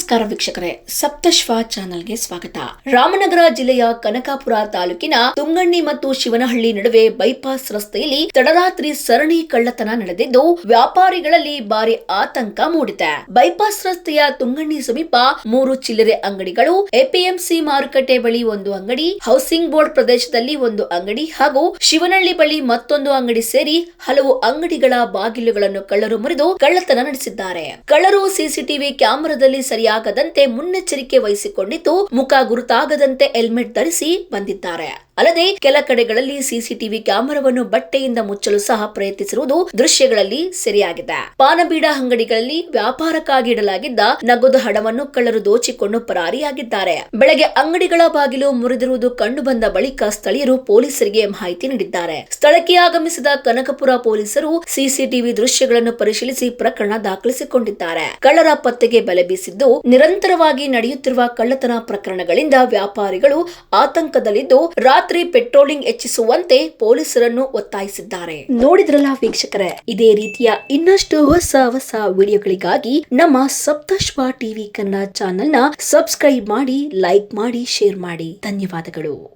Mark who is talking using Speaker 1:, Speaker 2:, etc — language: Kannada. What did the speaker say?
Speaker 1: ನಮಸ್ಕಾರ ವೀಕ್ಷಕರೇ, ಸಪ್ತಶ್ವ ಚಾನೆಲ್ಗೆ ಸ್ವಾಗತ. ರಾಮನಗರ ಜಿಲ್ಲೆಯ ಕನಕಾಪುರ ತಾಲೂಕಿನ ತುಂಗಣ್ಣಿ ಮತ್ತು ಶಿವನಹಳ್ಳಿ ನಡುವೆ ಬೈಪಾಸ್ ರಸ್ತೆಯಲ್ಲಿ ತಡರಾತ್ರಿ ಸರಣಿ ಕಳ್ಳತನ ನಡೆದಿದ್ದು, ವ್ಯಾಪಾರಿಗಳಲ್ಲಿ ಭಾರಿ ಆತಂಕ ಮೂಡಿದೆ. ಬೈಪಾಸ್ ರಸ್ತೆಯ ತುಂಗಣ್ಣಿ ಸಮೀಪ ಮೂರು ಚಿಲ್ಲರೆ ಅಂಗಡಿಗಳು, ಎಪಿಎಂಸಿ ಮಾರುಕಟ್ಟೆ ಬಳಿ ಒಂದು ಅಂಗಡಿ, ಹೌಸಿಂಗ್ ಬೋರ್ಡ್ ಪ್ರದೇಶದಲ್ಲಿ ಒಂದು ಅಂಗಡಿ ಹಾಗೂ ಶಿವನಹಳ್ಳಿ ಬಳಿ ಮತ್ತೊಂದು ಅಂಗಡಿ ಸೇರಿ ಹಲವು ಅಂಗಡಿಗಳ ಬಾಗಿಲುಗಳನ್ನು ಕಳ್ಳರು ಮುರಿದು ಕಳ್ಳತನ ನಡೆಸಿದ್ದಾರೆ. ಕಳ್ಳರು ಸಿಸಿಟಿವಿ ಕ್ಯಾಮೆರಾದಲ್ಲಿ ಸರಿಯಾಗದಂತೆ ಮುನ್ನೆಚ್ಚರಿಕೆ ವಹಿಸಿಕೊಂಡಿದ್ದು ಮುಖ ಗುರುತಾಗದಂತೆ ಹೆಲ್ಮೆಟ್ ಧರಿಸಿ ಬಂದಿದ್ದಾರೆ. ಅಲ್ಲದೆ ಕೆಲ ಕಡೆಗಳಲ್ಲಿ ಸಿಸಿಟಿವಿ ಕ್ಯಾಮೆರಾವನ್ನು ಬಟ್ಟೆಯಿಂದ ಮುಚ್ಚಲು ಸಹ ಪ್ರಯತ್ನಿಸಿರುವುದು ದೃಶ್ಯಗಳಲ್ಲಿ ಸೆರೆಯಾಗಿದೆ. ಪಾನಬೀಡ ಅಂಗಡಿಗಳಲ್ಲಿ ವ್ಯಾಪಾರಕ್ಕಾಗಿ ಇಡಲಾಗಿದ್ದ ನಗದು ಹಣವನ್ನು ಕಳ್ಳರು ದೋಚಿಕೊಂಡು ಪರಾರಿಯಾಗಿದ್ದಾರೆ. ಬೆಳಗ್ಗೆ ಅಂಗಡಿಗಳ ಬಾಗಿಲು ಮುರಿದಿರುವುದು ಕಂಡು ಬಂದ ಬಳಿಕ ಸ್ಥಳೀಯರು ಪೊಲೀಸರಿಗೆ ಮಾಹಿತಿ ನೀಡಿದ್ದಾರೆ. ಸ್ಥಳಕ್ಕೆ ಆಗಮಿಸಿದ ಕನಕಪುರ ಪೊಲೀಸರು ಸಿಸಿಟಿವಿ ದೃಶ್ಯಗಳನ್ನು ಪರಿಶೀಲಿಸಿ ಪ್ರಕರಣ ದಾಖಲಿಸಿಕೊಂಡಿದ್ದಾರೆ. ಕಳ್ಳರ ಪತ್ತೆಗೆ ಬಲೆ ಬೀಸಿದ್ದು, ನಿರಂತರವಾಗಿ ನಡೆಯುತ್ತಿರುವ ಕಳ್ಳತನ ಪ್ರಕರಣಗಳಿಂದ ವ್ಯಾಪಾರಿಗಳು ಆತಂಕದಲ್ಲಿದ್ದು, ರಾತ್ರಿ ಪೆಟ್ರೋಲಿಂಗ್ ಹೆಚ್ಚಿಸುವಂತೆ ಪೊಲೀಸರನ್ನು ಒತ್ತಾಯಿಸಿದ್ದಾರೆ. ನೋಡಿದ್ರಲ್ಲ ವೀಕ್ಷಕರೇ, ಇದೇ ರೀತಿಯ ಇನ್ನಷ್ಟು ಹೊಸ ಹೊಸ ವಿಡಿಯೋಗಳಿಗಾಗಿ ನಮ್ಮ ಸಪ್ತಶ್ವ ಟಿವಿ ಕನ್ನಡ ಚಾನೆಲ್ ಚಾನೆಲ್ನ ಸಬ್ಸ್ಕ್ರೈಬ್ ಮಾಡಿ, ಲೈಕ್ ಮಾಡಿ, ಶೇರ್ ಮಾಡಿ. ಧನ್ಯವಾದಗಳು.